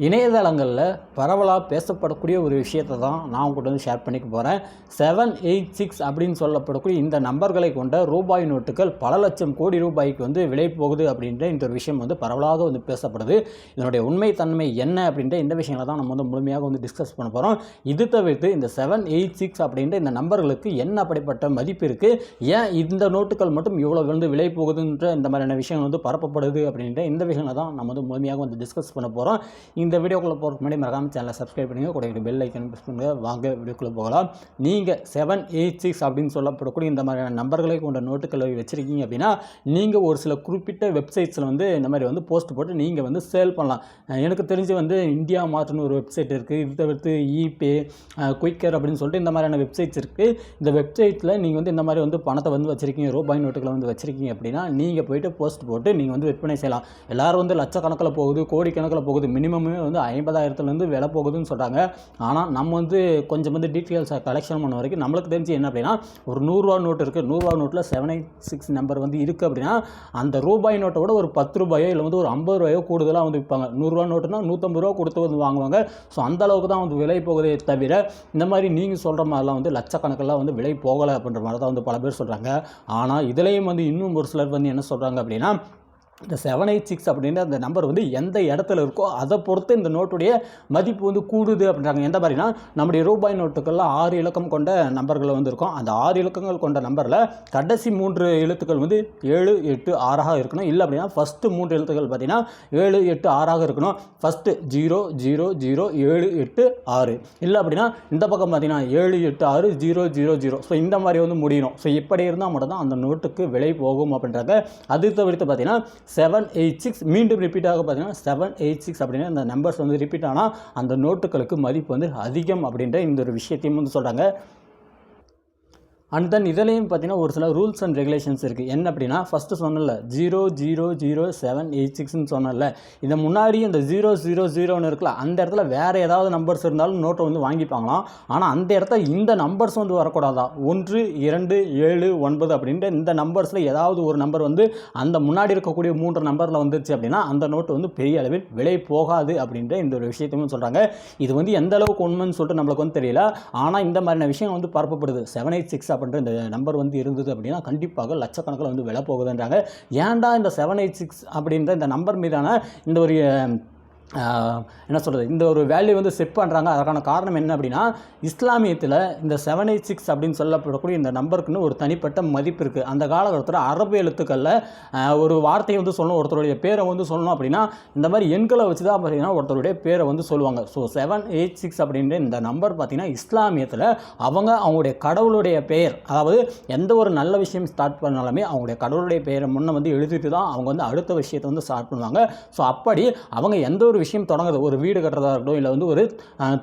இணையதளங்களில் பரவலாக பேசப்படக்கூடிய ஒரு விஷயத்தை தான் நான் உங்கள்கிட்ட வந்து ஷேர் பண்ணிக்க போகிறேன் செவன் எயிட் சிக்ஸ் அப்படின்னு சொல்லப்படக்கூடிய இந்த நம்பர்களை கொண்ட ரூபாய் நோட்டுகள் பல லட்சம் கோடி ரூபாய்க்கு வந்து விலை போகுது அப்படின்ற இந்த ஒரு விஷயம் வந்து பரவலாக வந்து பேசப்படுது. இதனுடைய உண்மை தன்மை என்ன அப்படின்ற இந்த விஷயங்களை தான் நம்ம வந்து முழுமையாக வந்து டிஸ்கஸ் பண்ண போகிறோம் இது தவிர்த்து இந்த செவன் எயிட் சிக்ஸ் அப்படின்ற இந்த நம்பர்களுக்கு என்ன அப்படிப்பட்ட மதிப்பு இருக்குது ஏன் இந்த நோட்டுகள் மட்டும் இவ்வளோ வந்து விலை போகுதுன்ற இந்த மாதிரியான விஷயங்கள் வந்து பரப்பப்படுது அப்படின்ற இந்த விஷயங்களை தான் நம்ம வந்து முழுமையாக வந்து டிஸ்கஸ் பண்ண போகிறோம் இந்த வீடியோக்குள்ளே போகிறதுக்கு முன்னாடி மறக்காமல் சேனலை சப்ஸ்கிரைப் பண்ணுங்கள் கூட பெல் ஐக்கன் ப்ரெஸ் பண்ணுங்கள் வாங்க வீடியோக்குள்ளே போகலாம். நீங்கள் செவன் எயிட் சிக்ஸ் அப்படின்னு சொல்லப்படக்கூடிய இந்த மாதிரியான நம்பர்களை கொண்ட நோட்டுகளை வச்சுருக்கீங்க அப்படின்னா நீங்கள் ஒரு சில குறிப்பிட்ட வெப்சைட்ஸில் வந்து இந்த மாதிரி வந்து போஸ்ட் போட்டு நீங்கள் வந்து சேல் பண்ணலாம். எனக்கு தெரிஞ்சு வந்து இந்தியா மாற்றுன்னு ஒரு வெப்சைட் இருக்குது இது தவிர்த்து இபே குயிக்கர் அப்படின்னு சொல்லிட்டு இந்த மாதிரியான வெப்சைட்ஸ் இருக்குது இந்த வெப்சைட்டில் நீங்கள் வந்து இந்த மாதிரி வந்து பணத்தை வந்து வச்சுருக்கீங்க. ரூபாய் நோட்டுகளை வந்து வச்சுருக்கீங்க அப்படின்னா நீங்கள் போயிட்டு போஸ்ட் போட்டு நீங்கள் வந்து விற்பனை செய்யலாம். எல்லோரும் வந்து லட்சக்கணக்கில் போகுது கோடிக்கணக்கில் போகுது மினிமமே வந்து ஐம்பதாயிரத்துலேருந்து விலை போகுதுன்னு சொல்கிறாங்க ஆனால் நம்ம வந்து கொஞ்சம் வந்து டீட்டெயில்ஸை கலெக்ஷன் பண்ண வரைக்கும் நம்மளுக்கு தெரிஞ்சு என்ன அப்படின்னா ஒரு நூறுரூவா நோட்டு இருக்குது நூறுரூவா நோட்டில் செவன் எயிட் சிக்ஸ் நம்பர் வந்து இருக்குது அப்படின்னா அந்த ரூபாய் நோட்டை விட ஒரு பத்து ரூபாயோ இல்லை வந்து ஒரு ஐம்பது ரூபாயோ கூடுதலாக வந்து விற்பாங்க நூறுரூவா நோட்டுனா நூற்றம்பது ரூபா கொடுத்து வந்து வாங்குவாங்க. ஸோ அந்த அளவுக்கு தான் வந்து விலை போகுதே தவிர இந்த மாதிரி நீங்கள் சொல்கிற மாதிரிலாம் வந்து லட்சக்கணக்கெல்லாம் வந்து விலை போகலை அப்படின்ற மாதிரி தான் வந்து பல பேர் சொல்கிறாங்க ஆனால் இதுலேயும் வந்து இன்னும் ஒரு சிலர் வந்து என்ன சொல்கிறாங்க அப்படின்னா இந்த செவன் எயிட் சிக்ஸ் அப்படின்ற அந்த நம்பர் வந்து எந்த இடத்துல இருக்கோ அதை பொறுத்து இந்த நோட்டுடைய மதிப்பு வந்து கூடுது அப்படின்றாங்க. எந்த மாதிரினா நம்முடைய ரூபாய் நோட்டுகளில் ஆறு இலக்கம் கொண்ட நம்பர்கள் வந்து இருக்கும். அந்த ஆறு இலக்கங்கள் கொண்ட நம்பரில் கடைசி மூன்று எழுத்துக்கள் வந்து ஏழு எட்டு ஆறாக இருக்கணும். இல்லை அப்படின்னா ஃபஸ்ட்டு மூன்று எழுத்துக்கள் பார்த்திங்கன்னா ஏழு எட்டு ஆறாக இருக்கணும். ஃபஸ்ட்டு ஜீரோ ஜீரோ ஜீரோ ஏழு எட்டு ஆறு. இல்லை அப்படின்னா இந்த பக்கம் பார்த்தீங்கன்னா ஏழு எட்டு ஆறு ஜீரோ ஜீரோ ஜீரோ ஸோ இந்த மாதிரி வந்து முடியணும். ஸோ இப்படி இருந்தால் மட்டும்தான் அந்த நோட்டுக்கு விலை போகும் அப்படின்றாங்க அது தவிர்த்து பார்த்தீங்கன்னா செவன் எயிட் சிக்ஸ் மீண்டும் ரிப்பீட் ஆக பார்த்தீங்கன்னா செவன் எயிட் சிக்ஸ் அப்படின்னு அந்த நம்பர்ஸ் வந்து ரிப்பீட் ஆனால் அந்த நோட்டுகளுக்கு மதிப்பு வந்து அதிகம் அப்படின்ற இந்த ஒரு விஷயத்தையும் வந்து சொல்கிறாங்க அண்ட் தென் இதுலேயும் பார்த்தீங்கன்னா ஒரு சில ரூல்ஸ் அண்ட் ரெகுலேஷன்ஸ் இருக்குது என்ன அப்படின்னா ஃபஸ்ட்டு சொன்னல zero zero zero seven eight சிக்ஸ்னு சொன்னல இதை முன்னாடி இந்த ஜீரோ ஜீரோ ஜீரோன்னு இருக்குல்ல அந்த இடத்துல வேறு ஏதாவது நம்பர்ஸ் இருந்தாலும் நோட்டை வந்து வாங்கிப்பாங்களாம். ஆனால் அந்த இடத்துல இந்த நம்பர்ஸ் வந்து வரக்கூடாதா? ஒன்று இரண்டு ஏழு ஒன்பது அப்படின்ட்டு இந்த நம்பர்ஸில் ஏதாவது ஒரு நம்பர் வந்து அந்த முன்னாடி இருக்கக்கூடிய மூன்று நம்பரில் வந்துருச்சு அப்படின்னா அந்த நோட்டு வந்து பெரிய அளவில் விலை போகாது அப்படின்ற இந்த ஒரு விஷயத்தையும் சொல்கிறாங்க இது வந்து எந்த அளவுக்கு உண்மைன்னு சொல்லிட்டு நம்மளுக்கு வந்து தெரியல. ஆனால் இந்த மாதிரியான விஷயம் வந்து பரப்பப்படுது. செவன் எயிட் சிக்ஸ் அப்படின்ற இந்த நம்பர் வந்து இருந்தது அப்படின்னா கண்டிப்பாக லட்சக்கணக்கில் வந்து விலை போகுதுன்றாங்க. ஏன்டா இந்த செவன் எயிட் சிக்ஸ் அப்படின்ற இந்த நம்பர் மீதான இந்த ஒரு என்ன சொல்கிறது இந்த ஒரு வேல்யூ வந்து செட் பண்ணுறாங்க அதற்கான காரணம் என்ன அப்படின்னா இஸ்லாமியத்தில் இந்த செவன் எயிட் சிக்ஸ் அப்படின்னு சொல்லப்படக்கூடிய இந்த நம்பருக்குன்னு ஒரு தனிப்பட்ட மதிப்பு இருக்குது அந்த காலகட்டத்தில் அரபு எழுத்துக்களில் ஒரு வார்த்தையை வந்து சொல்லணும் ஒருத்தருடைய பேரை வந்து சொல்லணும் அப்படின்னா இந்த மாதிரி எண்களை வச்சு தான் பார்த்தீங்கன்னா ஒருத்தருடைய பேரை வந்து சொல்லுவாங்க. ஸோ செவன் எயிட் சிக்ஸ் அப்படின்ற இந்த நம்பர் பார்த்திங்கன்னா இஸ்லாமியத்தில் அவங்க அவங்களுடைய கடவுளுடைய பெயர் அதாவது எந்த ஒரு நல்ல விஷயம் ஸ்டார்ட் பண்ணாலுமே அவங்களுடைய கடவுளுடைய பெயரை முன்னே வந்து எழுதிட்டு தான் அவங்க வந்து அடுத்த விஷயத்தை வந்து ஸ்டார்ட் பண்ணுவாங்க. ஸோ அப்படி அவங்க எந்த ஒரு விஷயம் தொடங்குது. ஒரு வீடு கட்டுறதா இருக்கட்டும் இல்லை வந்து ஒரு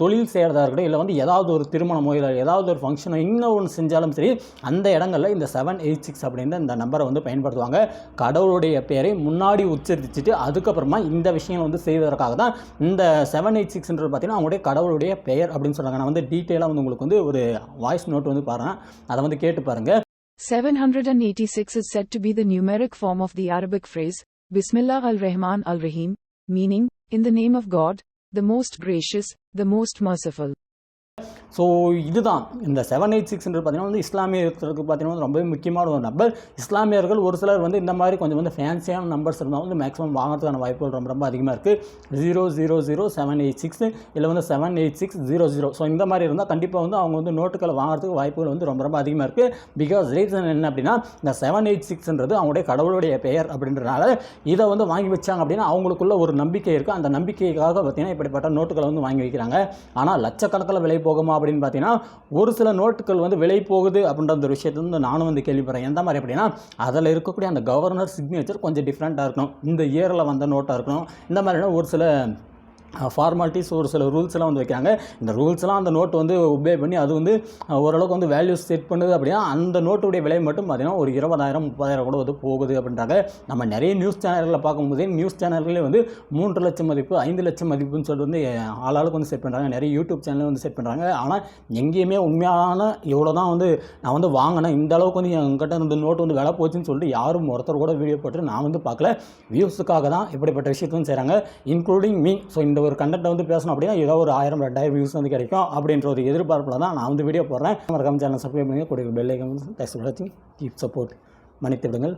தொழில் செய்கிறதா இருக்கட்டும் இல்லை வந்து ஏதாவது ஒரு திருமணமோ இல்லை ஏதாவது ஒரு ஃபங்க்ஷனோ இன்னும் ஒன்று செஞ்சாலும் சரி அந்த இடங்களில் இந்த செவன் எயிட் சிக்ஸ் அப்படின்ற இந்த நம்பரை வந்து பயன்படுத்துவாங்க. கடவுளுடைய பெயரை முன்னாடி உச்சரிச்சுட்டு அதுக்கப்புறமா இந்த விஷயங்கள் வந்து செய்வதற்காக தான் இந்த செவன் எயிட் சிக்ஸ்ன்றது பார்த்தீங்கன்னா அவங்களுடைய கடவுளுடைய பெயர் அப்படின்னு சொல்கிறாங்க நான் வந்து டீட்டெயிலாக வந்து உங்களுக்கு வந்து ஒரு வாய்ஸ் நோட் வந்து பாருங்கள் அதை வந்து கேட்டு பாருங்கள் 786 is said to be the numeric form of the Arabic phrase, Bismillah al-Rahman al-Rahim, meaning, in the name of God, the most gracious, the most merciful. So இதுதான். இந்த செவன் எயிட் சிக்ஸ்ன்றது பார்த்தீங்கன்னா வந்து இஸ்லாமியர்களுக்கு பார்த்தீங்கன்னா வந்து ரொம்பவே முக்கியமான ஒரு நம்பர் இஸ்லாமியர்கள் ஒரு சிலர் வந்து இந்த மாதிரி கொஞ்சம் வந்து ஃபேன்சியான நம்பர்ஸ் இருந்தால் வந்து மேக்ஸிமம் வாங்குறதுக்கான வாய்ப்புகள் ரொம்ப ரொம்ப அதிகமாக இருக்குது zero zero zero seven eight six இல்லை வந்து seven eight six zero zero so இந்த மாதிரி இருந்தால் கண்டிப்பாக வந்து அவங்க வந்து நோட்டுகளை வாங்குறதுக்கு வாய்ப்புகள் வந்து ரொம்ப ரொம்ப அதிகமாக இருக்குது பிகாஸ் ரீசன் என்ன அப்படின்னா இந்த செவன் எயிட் சிக்ஸ்ன்றது அவங்களுடைய கடவுளுடைய பெயர் அப்படின்றனால இதை வந்து வாங்கி வச்சாங்க அப்படின்னா அவங்களுக்குள்ள ஒரு நம்பிக்கை இருக்குது அந்த நம்பிக்கைக்காக பார்த்தீங்கன்னா இப்படிப்பட்ட நோட்டுகளை வந்து வாங்கி வைக்கிறாங்க. ஆனால் லட்சக்கணக்கில் விலை போகுமா அப்படின்னு பார்த்தீங்கன்னா ஒரு சில நோட்டுகள் வந்து விலை போகுது அப்படின்ற அந்த விஷயத்தை வந்து நானும் வந்து கேள்விப்படுறேன். எந்த மாதிரி அப்படின்னா அதில் இருக்கக்கூடிய அந்த கவர்னர் சிக்னேச்சர் கொஞ்சம் டிஃப்ரெண்ட்டாக இருக்கணும். இந்த இயரில் வந்த நோட்டாக இருக்கணும். இந்த மாதிரினா ஒரு சில ஃபார்மாலிட்டிஸ் ஒரு சில ரூல்ஸ்லாம் வந்து வைக்கிறாங்க. இந்த ரூல்ஸ்லாம் அந்த நோட் வந்து ஒபே பண்ணி அது வந்து ஓரளவுக்கு வந்து வேல்யூஸ் செட் பண்ணுது அப்படின்னா அந்த நோட்டுடைய விலை மட்டும் பார்த்திங்கன்னா ஒரு இருபதாயிரம் முப்பதாயிரம் கூட வந்து போகுது அப்படின்றாங்க. நம்ம நிறைய நியூஸ் சேனல்களில் பார்க்கும்போதே நியூஸ் சேனல்களே வந்து மூன்று லட்சம் மதிப்பு ஐந்து லட்சம் மதிப்புன்னு சொல்லிட்டு வந்து ஆளாளுக்கு வந்து செட் பண்ணுறாங்க நிறைய யூடியூப் சேனல் வந்து செட் பண்ணுறாங்க ஆனால் எங்கேயுமே உண்மையான இவ்வளோ தான் வந்து நான் வந்து வாங்கினேன் இந்த அளவுக்கு வந்து என்கிட்ட இந்த நோட்டு வந்து விலை போச்சுன்னு சொல்லிட்டு யாரும் ஒருத்தர் கூட வீடியோ போட்டு நான் வந்து பார்க்கல. வியூஸுக்காக தான் இப்படிப்பட்ட விஷயத்தையும் செய்கிறாங்க இன்க்ளூடிங் மீ ஸோ இந்த ஒரு கண்டென்ட்டை வந்து பேசணும் அப்படின்னா ஏதோ ஒரு ஆயிரம் ரெண்டாயிரம் வியூஸ் வந்து கிடைக்கும் அப்படின்ற ஒரு எதிர்பார்ப்பில் தான் நான் வந்து வீடியோ போடுறேன். மறக்காம சேனல் சப்ஸ்கிரைப் பண்ணி கொடுக்க பெல் ஐக்கன் கீப் சப்போர்ட் மன்னித்து விடுங்கள்.